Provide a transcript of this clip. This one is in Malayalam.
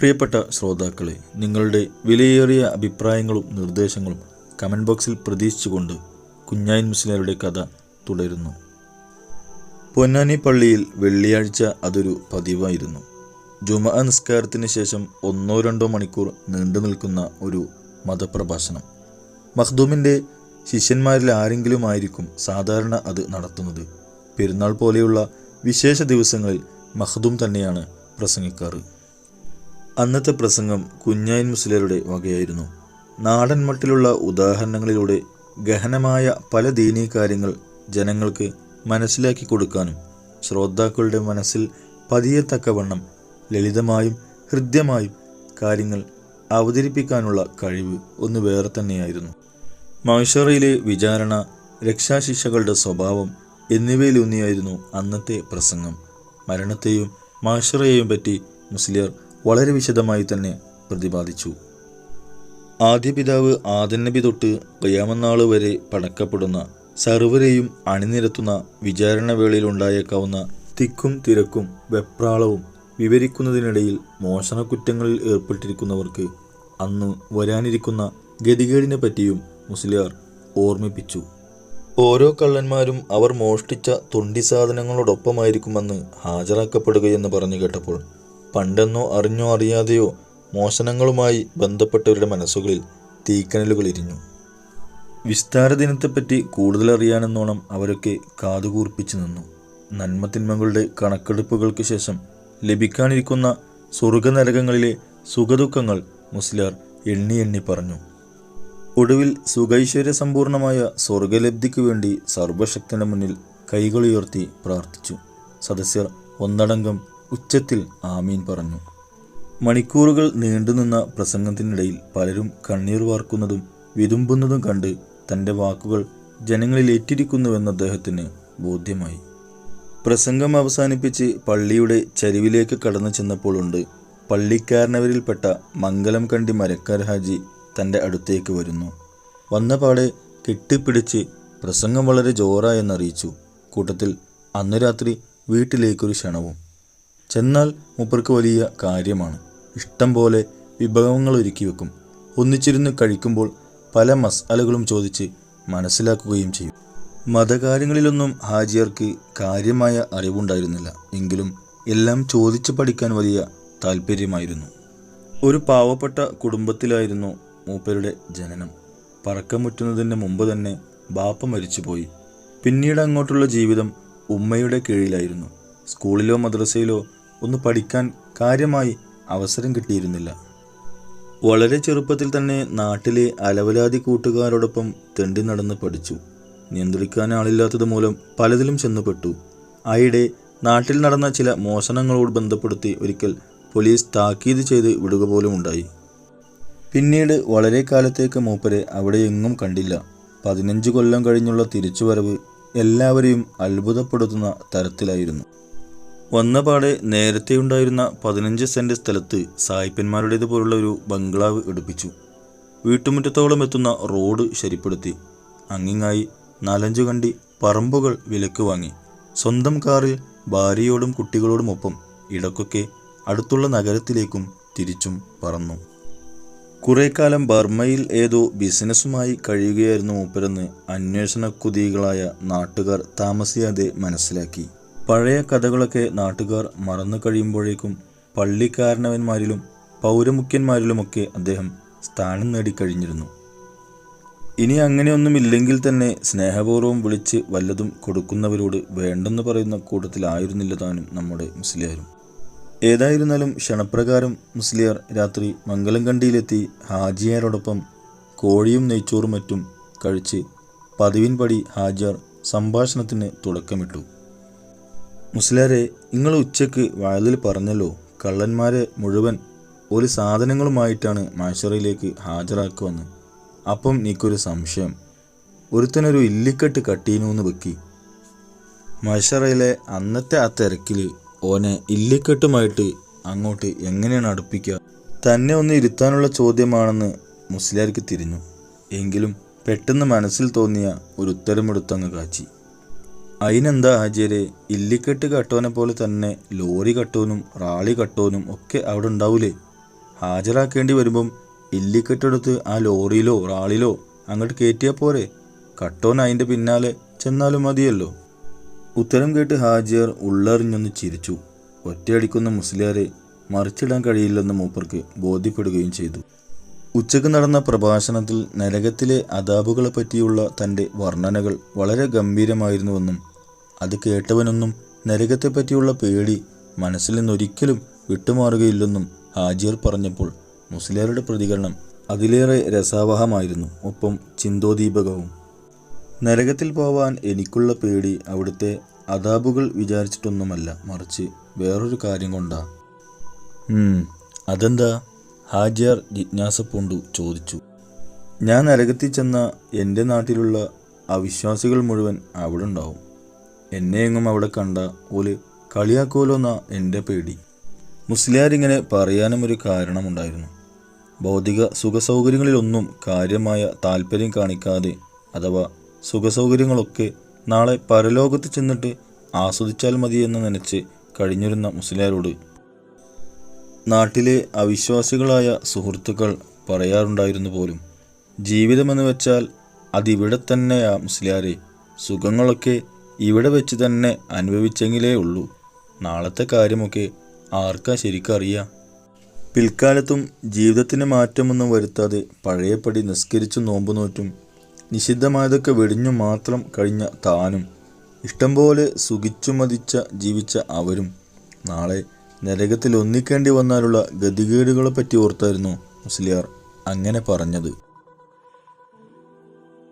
പ്രിയപ്പെട്ട ശ്രോതാക്കളെ നിങ്ങളുടെ വിലയേറിയ അഭിപ്രായങ്ങളും നിർദ്ദേശങ്ങളും കമന്റ് ബോക്സിൽ പ്രതീക്ഷിച്ചുകൊണ്ട് കുഞ്ഞായൻ മുസ്ലിയാരുടെ കഥ തുടരുന്നു. പൊന്നാനി പള്ളിയിൽ വെള്ളിയാഴ്ച അതൊരു പതിവായിരുന്നു. ജുമ നിസ്കാരത്തിന് ശേഷം ഒന്നോ രണ്ടോ മണിക്കൂർ നീണ്ടു നിൽക്കുന്ന ഒരു മതപ്രഭാഷണം. മഖ്ദൂമിന്റെ ശിഷ്യന്മാരിൽ ആരെങ്കിലും ആയിരിക്കും സാധാരണ അത് നടത്തുന്നത്. പെരുന്നാൾ പോലെയുള്ള വിശേഷ ദിവസങ്ങളിൽ മഖ്ദൂം തന്നെയാണ് പ്രസംഗിക്കാറ്. അന്നത്തെ പ്രസംഗം കുഞ്ഞായൻ മുസ്ലിയരുടെ വകയായിരുന്നു. നാടൻ മട്ടിലുള്ള ഉദാഹരണങ്ങളിലൂടെ ഗഹനമായ പല ദീനീ കാര്യങ്ങൾ ജനങ്ങൾക്ക് മനസ്സിലാക്കി കൊടുക്കാനും ശ്രോതാക്കളുടെ മനസ്സിൽ പതിയത്തക്കവണ്ണം ലളിതമായും ഹൃദ്യമായും കാര്യങ്ങൾ അവതരിപ്പിക്കാനുള്ള കഴിവ് ഒന്ന് വേറെ തന്നെയായിരുന്നു. മൈഷറയിലെ വിചാരണ രക്ഷാശിക്ഷകളുടെ സ്വഭാവം എന്നിവയിലൂന്നിയായിരുന്നു അന്നത്തെ പ്രസംഗം. മരണത്തെയും മാഷറയെയും പറ്റി മുസ്ലിയർ വളരെ വിശദമായി തന്നെ പ്രതിപാദിച്ചു. ആദ്യ പിതാവ് ആദൻ നബി തൊട്ട് കയ്യാമനാൾ വരെ പടക്കപ്പെടുന്ന സർവരെയും അണിനിരത്തുന്ന വിചാരണ വേളയിലുണ്ടായേക്കാവുന്ന തിക്കും തിരക്കും വെപ്രാളവും വിവരിക്കുന്നതിനിടയിൽ മോഷണക്കുറ്റങ്ങളിൽ ഏർപ്പെട്ടിരിക്കുന്നവർക്ക് അന്ന് വരാനിരിക്കുന്ന ഗതികേടിനെ പറ്റിയും മുസ്ലിയാർ ഓർമ്മിപ്പിച്ചു. ഓരോ കള്ളന്മാരും അവർ മോഷ്ടിച്ച തൊണ്ടി സാധനങ്ങളോടൊപ്പമായിരിക്കുമെന്ന് ഹാജരാക്കപ്പെടുകയെന്ന് പറഞ്ഞു കേട്ടപ്പോൾ പണ്ടെന്നോ അറിഞ്ഞോ അറിയാതെയോ മോഷണങ്ങളുമായി ബന്ധപ്പെട്ടവരുടെ മനസ്സുകളിൽ തീക്കനലുകൾ ഇരിഞ്ഞു. വിസ്താര ദിനത്തെപ്പറ്റി കൂടുതൽ അറിയാനെന്നോണം അവരൊക്കെ കാതുകൂർപ്പിച്ചു നിന്നു. നന്മതിന്മകളുടെ കണക്കെടുപ്പുകൾക്ക് ശേഷം ലഭിക്കാനിരിക്കുന്ന സ്വർഗനരകങ്ങളിലെ സുഖദുഃഖങ്ങൾ മുസ്ലിയാർ എണ്ണി എണ്ണി പറഞ്ഞു. ഒടുവിൽ സുഖൈശ്വര്യ സമ്പൂർണമായ സ്വർഗലബ്ധിക്ക് വേണ്ടി സർവശക്തന്റെ മുന്നിൽ കൈകളുയർത്തി പ്രാർത്ഥിച്ചു. സദസ്യർ ഒന്നടങ്കം ഉച്ചത്തിൽ ആമീൻ പറഞ്ഞു. മണിക്കൂറുകൾ നീണ്ടുനിന്ന പ്രസംഗത്തിനിടയിൽ പലരും കണ്ണീർ വാർക്കുന്നതും വിതുമ്പുന്നതും കണ്ട് തന്റെ വാക്കുകൾ ജനങ്ങളിൽ ഏറ്റിരിക്കുന്നുവെന്ന് അദ്ദേഹത്തിന് ബോധ്യമായി. പ്രസംഗം അവസാനിപ്പിച്ച് പള്ളിയുടെ ചരിവിലേക്ക് കടന്നു ചെന്നപ്പോഴുണ്ട് പള്ളിക്കാരനവരിൽപ്പെട്ട മംഗലം കണ്ടി മരക്കാർ ഹാജി തന്റെ അടുത്തേക്ക് വരുന്നു. വന്നപാടെ കെട്ടിപ്പിടിച്ച് പ്രസംഗം വളരെ ജോറായെന്നറിയിച്ചു. കൂട്ടത്തിൽ അന്നു രാത്രി വീട്ടിലേക്കൊരു ക്ഷണവും ചെന്നാൽ മൂപ്പർക്ക് വലിയ കാര്യമാണ്. ഇഷ്ടം പോലെ വിഭവങ്ങൾ ഒരുക്കി വെക്കും. ഒന്നിച്ചിരുന്ന് കഴിക്കുമ്പോൾ പല മസാലകളും ചോദിച്ച് മനസ്സിലാക്കുകയും ചെയ്യും. മതകാര്യങ്ങളിലൊന്നും ഹാജിയർക്ക് കാര്യമായ അറിവുണ്ടായിരുന്നില്ല. എങ്കിലും എല്ലാം ചോദിച്ച് പഠിക്കാൻ വലിയ താല്പര്യമായിരുന്നു. ഒരു പാവപ്പെട്ട കുടുംബത്തിലായിരുന്നു മൂപ്പരുടെ ജനനം. പറക്കമുറ്റുന്നതിന് മുമ്പ് തന്നെ ബാപ്പ മരിച്ചുപോയി. പിന്നീട് അങ്ങോട്ടുള്ള ജീവിതം ഉമ്മയുടെ കീഴിലായിരുന്നു. സ്കൂളിലോ മദ്രസയിലോ ഒന്ന് പഠിക്കാൻ കാര്യമായി അവസരം കിട്ടിയിരുന്നില്ല. വളരെ ചെറുപ്പത്തിൽ തന്നെ നാട്ടിലെ അലവലാതി കൂട്ടുകാരോടൊപ്പം തെണ്ടി നടന്ന് പഠിച്ചു. നിയന്ത്രിക്കാൻ ആളില്ലാത്തത് മൂലം പലതിലും ചെന്നുപെട്ടു. ആയിടെ നാട്ടിൽ നടന്ന ചില മോഷണങ്ങളോട് ബന്ധപ്പെടുത്തി ഒരിക്കൽ പോലീസ് താക്കീത് ചെയ്ത് വിടുക പോലും ഉണ്ടായി. പിന്നീട് വളരെ കാലത്തേക്ക് മൂപ്പരെ അവിടെ എങ്ങും കണ്ടില്ല. പതിനഞ്ച് കൊല്ലം കഴിഞ്ഞുള്ള തിരിച്ചുവരവ് എല്ലാവരെയും അത്ഭുതപ്പെടുത്തുന്ന തരത്തിലായിരുന്നു. വന്നപാടെ നേരത്തെ ഉണ്ടായിരുന്ന പതിനഞ്ച് സെന്റ് സ്ഥലത്ത് സായിപ്പന്മാരുടേതുപോലുള്ള ഒരു ബംഗ്ലാവ് എടുപ്പിച്ചു. വീട്ടുമുറ്റത്തോളം എത്തുന്ന റോഡ് ശരിപ്പെടുത്തി. അങ്ങിങ്ങായി നാലഞ്ചു കണ്ടി പറമ്പുകൾ വിലക്ക് വാങ്ങി. സ്വന്തം കാറിൽ ഭാര്യയോടും കുട്ടികളോടുമൊപ്പം ഇടക്കൊക്കെ അടുത്തുള്ള നഗരത്തിലേക്കും തിരിച്ചും പറന്നു. കുറെ കാലം ബർമ്മയിൽ ഏതോ ബിസിനസ്സുമായി കഴിയുകയായിരുന്നു മൂപ്പരെന്ന് അന്വേഷണ കുതികളായ നാട്ടുകാർ താമസിയാതെ മനസ്സിലാക്കി. പഴയ കഥകളൊക്കെ നാട്ടുകാർ മറന്നു കഴിയുമ്പോഴേക്കും പള്ളിക്കാരണവന്മാരിലും പൗരമുഖ്യന്മാരിലുമൊക്കെ അദ്ദേഹം സ്ഥാനം നേടിക്കഴിഞ്ഞിരുന്നു. ഇനി അങ്ങനെയൊന്നുമില്ലെങ്കിൽ തന്നെ സ്നേഹപൂർവം വിളിച്ച് വല്ലതും കൊടുക്കുന്നവരോട് വേണ്ടെന്ന് പറയുന്ന കൂട്ടത്തിലായിരുന്നില്ല താനും നമ്മുടെ മുസ്ലിയാരും. ഏതായിരുന്നാലും ക്ഷണപ്രകാരം മുസ്ലിയാർ രാത്രി മംഗലം കണ്ടിയിലെത്തി ഹാജിയാരോടൊപ്പം കോഴിയും നെയ്ച്ചോറും മറ്റും കഴിച്ച് പതിവിൻപടി ഹാജിയാർ സംഭാഷണത്തിന് തുടക്കമിട്ടു. മുസ്ലിയാരെ നിങ്ങൾ ഉച്ചയ്ക്ക് വയലിൽ പറഞ്ഞല്ലോ കള്ളന്മാരെ മുഴുവൻ ഒരു സാധനങ്ങളുമായിട്ടാണ് മാഷറയിലേക്ക് ഹാജരാക്കുവന്ന്. അപ്പം നീക്കൊരു സംശയം. ഒരുത്തനൊരു ഇല്ലിക്കെട്ട് കട്ടീനൂന്ന് വെക്കി. മഷറയിലെ അന്നത്തെ ആ തിരക്കിൽ ഓനെ ഇല്ലിക്കെട്ടുമായിട്ട് അങ്ങോട്ട് എങ്ങനെയാണ് അടുപ്പിക്കുക? തന്നെ ഒന്ന് ഇരുത്താനുള്ള ചോദ്യമാണെന്ന് മുസ്ലിയാർക്ക് തിരിഞ്ഞു. എങ്കിലും പെട്ടെന്ന് മനസ്സിൽ തോന്നിയ ഒരു ഉത്തരമെടുത്തങ്ങ് കാച്ചി. അതിനെന്താ ആചാര്യ ഇല്ലിക്കെട്ട് കട്ടോനെ പോലെ തന്നെ ലോറി കട്ടോനും റാളി കട്ടോനും ഒക്കെ അവിടെ ഉണ്ടാവൂലേ? ഹാജരാക്കേണ്ടി വരുമ്പം ഇല്ലിക്കെട്ടെടുത്ത് ആ ലോറിയിലോ റാളിലോ അങ്ങോട്ട് കയറ്റിയാൽ പോരെ? കട്ടോൻ അതിന്റെ പിന്നാലെ ചെന്നാലും മതിയല്ലോ. ഉത്തരം കേട്ട് ഹാജിയർ ഉള്ളറിഞ്ഞൊന്ന് ചിരിച്ചു. ഒറ്റയടിക്കുന്ന മുസ്ലിയാരെ മറിച്ചിടാൻ കഴിയില്ലെന്ന് മൂപ്പർക്ക് ബോധ്യപ്പെടുകയും ചെയ്തു. ഉച്ചയ്ക്ക് നടന്ന പ്രഭാഷണത്തിൽ നരകത്തിലെ അതാപുകളെ പറ്റിയുള്ള തന്റെ വർണനകൾ വളരെ ഗംഭീരമായിരുന്നുവെന്നും അത് കേട്ടവനൊന്നും നരകത്തെപ്പറ്റിയുള്ള പേടി മനസ്സിൽ നിന്നൊരിക്കലും വിട്ടുമാറുകയില്ലെന്നും ഹാജിയർ പറഞ്ഞപ്പോൾ മുസ്ലിയാരുടെ പ്രതികരണം അതിലേറെ രസാവഹമായിരുന്നു ഒപ്പം ചിന്തോദീപകവും. നരകത്തിൽ പോവാൻ എനിക്കുള്ള പേടി അവിടുത്തെ അതാബുകൾ വിചാരിച്ചിട്ടൊന്നുമല്ല മറിച്ച് വേറൊരു കാര്യം കൊണ്ടാ. അതെന്താ? ഹാജിയാർ ജിജ്ഞാസ പൂണ്ടു ചോദിച്ചു. ഞാൻ നരകത്തിൽ ചെന്ന എന്റെ നാട്ടിലുള്ള അവിശ്വാസികൾ മുഴുവൻ അവിടെ ഉണ്ടാവും എന്നെയെങ്ങും അവിടെ കണ്ട ഓൽ കളിയാക്കുമല്ലോന്നാ എന്റെ പേടി. മുസ്ലിയാരിങ്ങനെ പറയാനും ഒരു കാരണമുണ്ടായിരുന്നു. ഭൗതിക സുഖസൗകര്യങ്ങളിലൊന്നും കാര്യമായ താല്പര്യം കാണിക്കാതെ അഥവാ സുഖസൗകര്യങ്ങളൊക്കെ നാളെ പരലോകത്ത് ചെന്നിട്ട് ആസ്വദിച്ചാൽ മതിയെന്ന് നനച്ച് കഴിഞ്ഞിരുന്ന മുസ്ലിയാരോട് നാട്ടിലെ അവിശ്വാസികളായ സുഹൃത്തുക്കൾ പറയാറുണ്ടായിരുന്നു പോലും ജീവിതമെന്ന് വെച്ചാൽ അതിവിടെ തന്നെയാ മുസ്ലിയാരെ. സുഖങ്ങളൊക്കെ ഇവിടെ വെച്ച് തന്നെ അനുഭവിച്ചെങ്കിലേ ഉള്ളൂ. നാളത്തെ കാര്യമൊക്കെ ആർക്കാ ശരിക്കറിയാം പിൽക്കാലത്തും ജീവിതത്തിന് മാറ്റമൊന്നും വരുത്താതെ പഴയപടി നിസ്കരിച്ചു നോമ്പ് നോറ്റും നിഷിദ്ധമായതൊക്കെ വെടിഞ്ഞു മാത്രം കഴിഞ്ഞ താനും ഇഷ്ടംപോലെ സുഖിച്ചു മതിച്ച ജീവിച്ച അവരും നാളെ നരകത്തിൽ ഒന്നിക്കേണ്ടി വന്നാലുള്ള ഗതികേടുകളെപ്പറ്റി ഓർത്തായിരുന്നു മുസ്ലിയാർ അങ്ങനെ പറഞ്ഞത്.